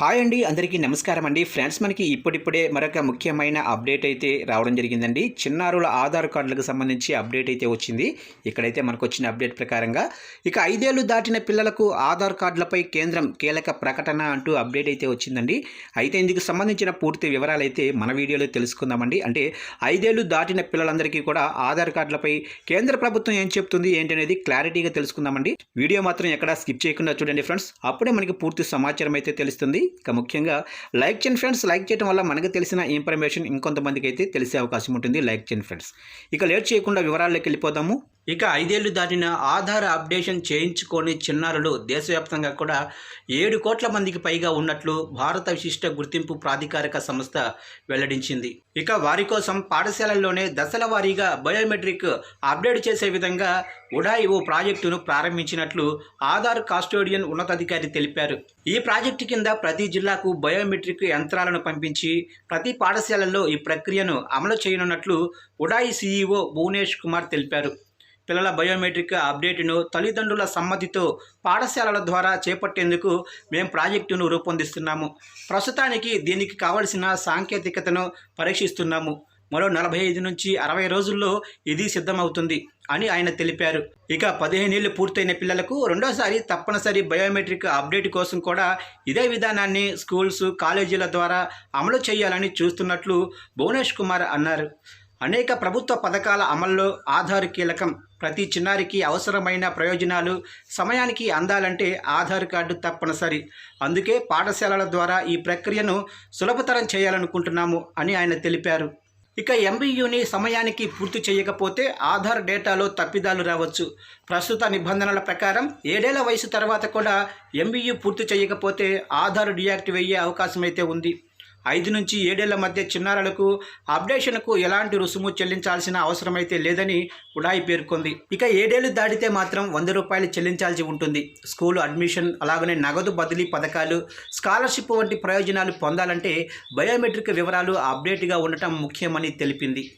Hi అండి అందరికీ నమస్కారం అండి. ఫ్రెండ్స్ మనకి ఇప్పుడిప్పుడే మరొక ముఖ్యమైన అప్డేట్ అయితే రావడం జరిగిందండి. చిన్నారుల ఆధార్ కార్డులకు సంబంధించి అప్డేట్ అయితే వచ్చింది. ఇక్కడైతే మనకు వచ్చిన అప్డేట్ ప్రకారంగా ఇక ఐదేళ్ళు దాటిన పిల్లలకు ఆధార్ కార్డులపై కేంద్రం కీలక ప్రకటన అంటూ అప్డేట్ అయితే వచ్చిందండి. అయితే ఇందుకు సంబంధించిన పూర్తి వివరాలు అయితే మన వీడియోలో తెలుసుకుందామండి. అంటే ఐదేళ్ళు దాటిన పిల్లలందరికీ కూడా ఆధార్ కార్డులపై కేంద్ర ప్రభుత్వం ఏం చెప్తుంది ఏంటనేది క్లారిటీగా తెలుసుకుందామండి. వీడియో మాత్రం ఎక్కడా స్కిప్ చేయకుండా చూడండి ఫ్రెండ్స్. అప్పుడే మనకి పూర్తి సమాచారం అయితే తెలుస్తుంది. ఇక ముఖ్యంగా లైక్ చేయండి ఫ్రెండ్స్. లైక్ చేయడం వల్ల మనకు తెలిసిన ఇన్ఫర్మేషన్ ఇంకొంతమందికి అయితే తెలిసే అవకాశం ఉంటుంది. లైక్ చేయండి ఫ్రెండ్స్. ఇక లేట్ చేయకుండా వివరాల్లోకి వెళ్ళిపోదాము. ఇక ఐదేళ్ళు దాటిన ఆధార్ అప్డేషన్ చేయించుకొని చిన్నారులు దేశవ్యాప్తంగా కూడా ఏడు కోట్ల మందికి పైగా ఉన్నట్లు భారత విశిష్ట గుర్తింపు ప్రాధికారిక సంస్థ వెల్లడించింది. ఇక వారి కోసం పాఠశాలల్లోనే దశల వారీగా బయోమెట్రిక్ అప్డేట్ చేసే విధంగా ఉడాయి ఓ ప్రాజెక్టును ప్రారంభించినట్లు ఆధార్ కాస్టోడియన్ ఉన్నతాధికారి తెలిపారు. ఈ ప్రాజెక్టు కింద ప్రతి జిల్లాకు బయోమెట్రిక్ యంత్రాలను పంపించి ప్రతి పాఠశాలల్లో ఈ ప్రక్రియను అమలు చేయనున్నట్లు ఉడాయి సీఈఓ భువనేష్ కుమార్ తెలిపారు. పిల్లల బయోమెట్రిక్ అప్డేట్ను తల్లిదండ్రుల సమ్మతితో పాఠశాలల ద్వారా చేపట్టేందుకు మేము ప్రాజెక్టును రూపొందిస్తున్నాము. ప్రస్తుతానికి దీనికి కావలసిన సాంకేతికతను పరీక్షిస్తున్నాము. మరో నలభై ఐదు నుంచి అరవై రోజుల్లో ఇది సిద్ధమవుతుంది అని ఆయన తెలిపారు. ఇక పదిహేనేళ్ళు పూర్తయిన పిల్లలకు రెండోసారి తప్పనిసరి బయోమెట్రిక్ అప్డేట్ కోసం కూడా ఇదే విధానాన్ని స్కూల్స్ కాలేజీల ద్వారా అమలు చేయాలని చూస్తున్నట్లు భువనేష్ కుమార్ అన్నారు. అనేక ప్రభుత్వ పథకాల అమల్లో ఆధార్ కీలకం. ప్రతి చిన్నారికి అవసరమైన ప్రయోజనాలు సమయానికి అందాలంటే ఆధార్ కార్డు తప్పనిసరి. అందుకే పాఠశాలల ద్వారా ఈ ప్రక్రియను సులభతరం చేయాలనుకుంటున్నాము అని ఆయన తెలిపారు. ఇక ఎంబీయూని సమయానికి పూర్తి చేయకపోతే ఆధార్ డేటాలో తప్పిదాలు రావచ్చు. ప్రస్తుత నిబంధనల ప్రకారం ఏడేళ్ళ వయసు తర్వాత కూడా ఎంబీయూ పూర్తి చేయకపోతే ఆధార్ డియాక్టివ్ అయ్యే అవకాశం అయితే ఉంది. ఐదు నుంచి ఏడేళ్ళ మధ్య చిన్నారులకు అప్డేషన్కు ఎలాంటి రుసుము చెల్లించాల్సిన అవసరమైతే లేదని ఉడాయి పేర్కొంది. ఇక ఏడేళ్ళు దాటితే మాత్రం వంద రూపాయలు చెల్లించాల్సి ఉంటుంది. స్కూల్ అడ్మిషన్ అలాగనే నగదు బదిలీ పథకాలు స్కాలర్షిప్ వంటి ప్రయోజనాలు పొందాలంటే బయోమెట్రిక్ వివరాలు అప్డేట్గా ఉండటం ముఖ్యమని తెలిపింది.